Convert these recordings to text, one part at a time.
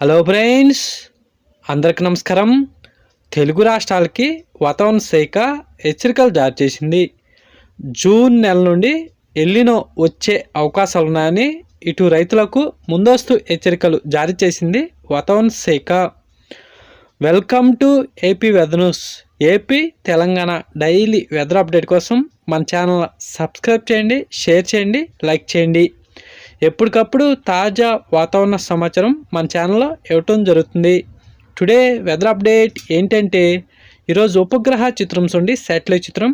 Hello friends అందరికి నమస్కారం. తెలుగు రాష్ట్రాలకి వాతావరణ శాఖ హెచ్చరికలు జారీ చేసింది. జూన్ నెల నుండి ఎల్లినో వచ్చే అవకాశాలు ఉన్నాయని ఇటు రైతులకు ముందస్తు హెచ్చరికలు జారీ చేసింది వాతావరణ శాఖ. Welcome to AP weather news AP Telangana daily weather update కోసం మన ఛానల్ సబ్స్క్రైబ్ చేయండి షేర్ చేయండి లైక్ చేయండి. ఎప్పటికప్పుడు తాజా వాతావరణ సమాచారం మన ఛానల్లో ఇవ్వటం జరుగుతుంది. టుడే వెదర్ అప్డేట్ ఏంటంటే ఈరోజు ఉపగ్రహ చిత్రం చూడండి శాటిలైట్ చిత్రం.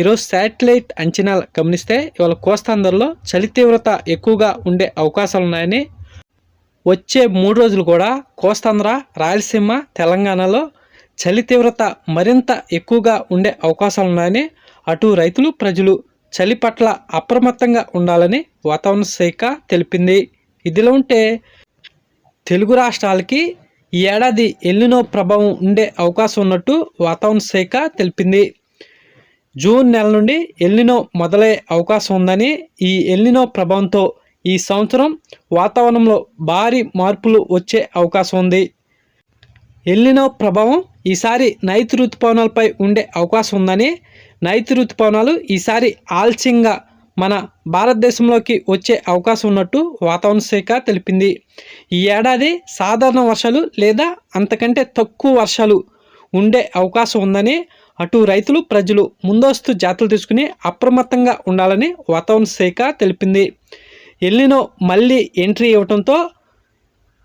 ఈరోజు శాటిలైట్ అంచనాలు గమనిస్తే ఇవాళ కోస్తాంధ్రలో చలి తీవ్రత ఎక్కువగా ఉండే అవకాశాలు ఉన్నాయని. వచ్చే మూడు రోజులు కూడా కోస్తాంధ్ర రాయలసీమ తెలంగాణలో చలి తీవ్రత మరింత ఎక్కువగా ఉండే అవకాశాలు ఉన్నాయని అటు రైతులు ప్రజలు చలి పట్ల అప్రమత్తంగా ఉండాలని వాతావరణ శాఖ తెలిపింది. ఇదిలో ఉంటే తెలుగు రాష్ట్రాలకి ఈ ఏడాది ఎల్లినో ప్రభావం ఉండే అవకాశం ఉన్నట్టు వాతావరణ శాఖ తెలిపింది. జూన్ నెల నుండి ఎల్లినో మొదలయ్యే అవకాశం ఉందని ఈ ఎల్లినో ప్రభావంతో ఈ సంవత్సరం వాతావరణంలో భారీ మార్పులు వచ్చే అవకాశం ఉంది. ఎల్లినో ప్రభావం ఈసారి నైతి ఋతుపవనాలపై ఉండే అవకాశం ఉందని నైతి ఋతుపవనాలు ఈసారి ఆల్చింగా మన భారతదేశంలోకి వచ్చే అవకాశం ఉన్నట్టు వాతావరణ శాఖ తెలిపింది. ఈ ఏడాది సాధారణ వర్షాలు లేదా అంతకంటే తక్కువ వర్షాలు ఉండే అవకాశం ఉందని అటు రైతులు ప్రజలు ముందస్తు జాతులు తీసుకుని అప్రమత్తంగా ఉండాలని వాతావరణ శాఖ తెలిపింది. ఎల్లినో మళ్ళీ ఎంట్రీ ఇవ్వడంతో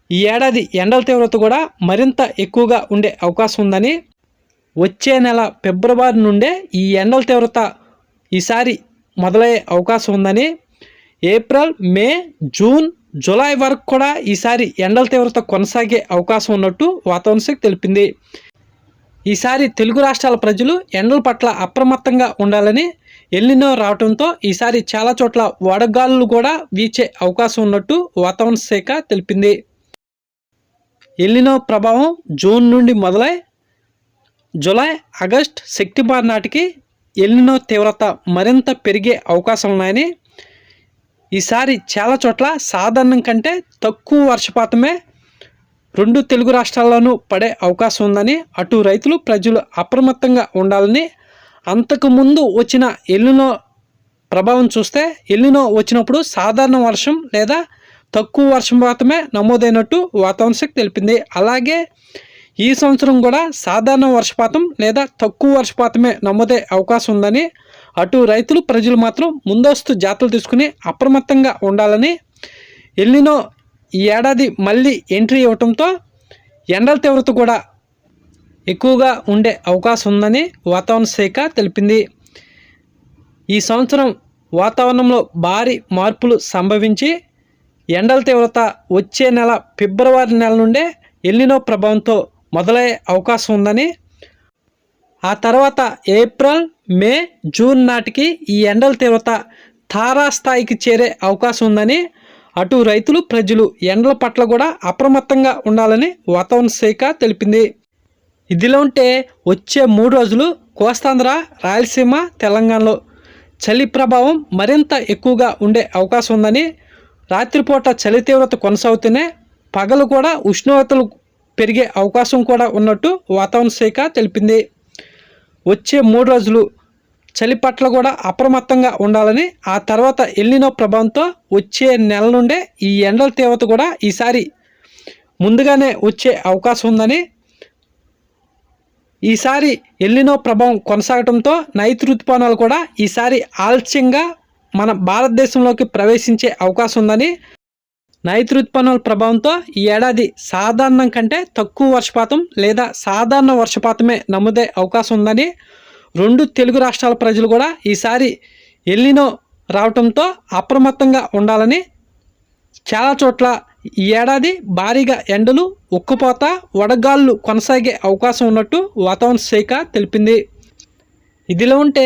ఈ ఏడాది ఎండల తీవ్రత కూడా మరింత ఎక్కువగా ఉండే అవకాశం ఉందని వచ్చే నెల ఫిబ్రవరి నుండే ఈ ఎండల తీవ్రత ఈసారి మొదలయ్యే అవకాశం ఉందని ఏప్రిల్ మే జూన్ జూలై వరకు కూడా ఈసారి ఎండల తీవ్రత కొనసాగే అవకాశం ఉన్నట్టు వాతావరణ శాఖ తెలిపింది. ఈసారి తెలుగు రాష్ట్రాల ప్రజలు ఎండల పట్ల అప్రమత్తంగా ఉండాలని ఎల్లినో రావడంతో ఈసారి చాలా చోట్ల వడగాళ్ళు కూడా వీచే అవకాశం ఉన్నట్టు వాతావరణ శాఖ తెలిపింది. ఎల్లినో ప్రభావం జూన్ నుండి మొదలై జూలై ఆగస్ట్ సెప్టెంబర్ నాటికి ఎల్లినో తీవ్రత మరింత పెరిగే అవకాశం ఉన్నాయని ఈసారి చాలా చోట్ల సాధారణం కంటే తక్కువ వర్షపాతమే రెండు తెలుగు రాష్ట్రాల్లోనూ పడే అవకాశం ఉందని అటు రైతులు ప్రజలు అప్రమత్తంగా ఉండాలని అంతకుముందు వచ్చిన ఎల్లునో ప్రభావం చూస్తే ఎల్లునో వచ్చినప్పుడు సాధారణ వర్షం లేదా తక్కువ వర్షపాతమే నమోదైనట్టు వాతావరణ శాఖ తెలిపింది. అలాగే ఈ సంవత్సరం కూడా సాధారణ వర్షపాతం లేదా తక్కువ వర్షపాతమే నమోదే అవకాశం ఉందని అటు రైతులు ప్రజలు మాత్రం ముందస్తు జాతలు తీసుకుని అప్రమత్తంగా ఉండాలని ఎల్లినో ఈ ఏడాది మళ్ళీ ఎంట్రీ ఇవ్వటంతో ఎండల తీవ్రత కూడా ఎక్కువగా ఉండే అవకాశం ఉందని వాతావరణ శాఖ తెలిపింది. ఈ సంవత్సరం వాతావరణంలో భారీ మార్పులు సంభవించి ఎండల తీవ్రత వచ్చే నెల ఫిబ్రవరి నెల నుండే ఎల్లినో ప్రభావంతో మొదలయ్యే అవకాశం ఉందని. ఆ తర్వాత ఏప్రిల్ మే జూన్ నాటికి ఈ ఎండల తీవ్రత తారాస్థాయికి చేరే అవకాశం ఉందని. అటు రైతులు ప్రజలు ఎండల పట్ల కూడా అప్రమత్తంగా ఉండాలని వాతావరణ శాఖ తెలిపింది. ఇదిలో ఉంటే వచ్చే మూడు రోజులు కోస్తాంధ్ర రాయలసీమ తెలంగాణలో చలి ప్రభావం మరింత ఎక్కువగా ఉండే అవకాశం ఉందని. రాత్రిపూట చలి తీవ్రత కొనసాగుతూనే పగలు కూడా ఉష్ణోగ్రతలు పెరిగే అవకాశం కూడా ఉన్నట్టు వాతావరణ శాఖ తెలిపింది. వచ్చే మూడు రోజులు చలి పట్ల కూడా అప్రమత్తంగా ఉండాలని ఆ తర్వాత ఎల్లినో ప్రభావంతో వచ్చే నెల నుండే ఈ ఎండల తీవ్రత కూడా ఈసారి ముందుగానే వచ్చే అవకాశం ఉందని ఈసారి ఎల్లినో ప్రభావం కొనసాగడంతో నైతి ఋతుపవనాలు కూడా ఈసారి ఆలస్యంగా మన భారతదేశంలోకి ప్రవేశించే అవకాశం ఉందని నైతృత్పన్నుల ప్రభావంతో ఈ ఏడాది సాధారణం కంటే తక్కువ వర్షపాతం లేదా సాధారణ వర్షపాతమే నమ్ముదే అవకాశం ఉందని రెండు తెలుగు రాష్ట్రాల ప్రజలు కూడా ఈసారి ఎల్లినో రావటంతో అప్రమత్తంగా ఉండాలని చాలా చోట్ల ఈ ఏడాది భారీగా ఎండలు ఉక్కుపోత వడగాళ్ళు కొనసాగే అవకాశం ఉన్నట్టు వాతావరణ శాఖ తెలిపింది. ఇదిలో ఉంటే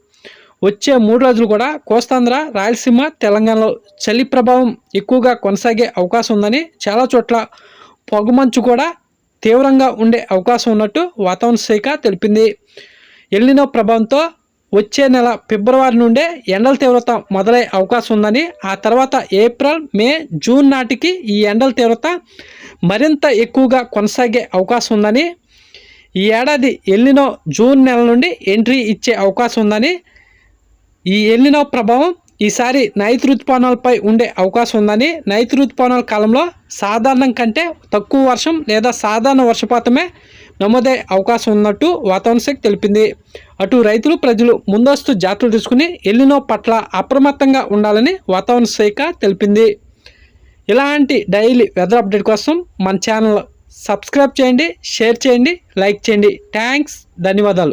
వచ్చే మూడు రోజులు కూడా కోస్తాంధ్ర రాయలసీమ తెలంగాణలో చలి ప్రభావం ఎక్కువగా కొనసాగే అవకాశం ఉందని చాలా చోట్ల పొగమంచు కూడా తీవ్రంగా ఉండే అవకాశం ఉన్నట్టు వాతావరణ శాఖ తెలిపింది. ఎల్లినో ప్రభావంతో వచ్చే నెల ఫిబ్రవరి నుండే ఎండల తీవ్రత మొదలయ్యే అవకాశం ఉందని ఆ తర్వాత ఏప్రిల్ మే జూన్ నాటికి ఈ ఎండల తీవ్రత మరింత ఎక్కువగా కొనసాగే అవకాశం ఉందని ఈ ఏడాది ఎల్లినో జూన్ నెల నుండి ఎంట్రీ ఇచ్చే అవకాశం ఉందని ఈ ఎల్లినో ప్రభావం ఈసారి నైతి ఋతుపవనాలపై ఉండే అవకాశం ఉందని నైతి ఋతుపవనాల కాలంలో సాధారణం కంటే తక్కువ వర్షం లేదా సాధారణ వర్షపాతమే నమోదయ్యే అవకాశం ఉన్నట్టు వాతావరణ శాఖ తెలిపింది. అటు రైతులు ప్రజలు ముందస్తు జాగ్రత్తలు తీసుకుని ఎల్లినో పట్ల అప్రమత్తంగా ఉండాలని వాతావరణ శాఖ తెలిపింది. ఇలాంటి డైలీ వెదర్ అప్డేట్ కోసం మన ఛానల్ సబ్స్క్రైబ్ చేయండి షేర్ చేయండి లైక్ చేయండి. థ్యాంక్స్ ధన్యవాదాలు.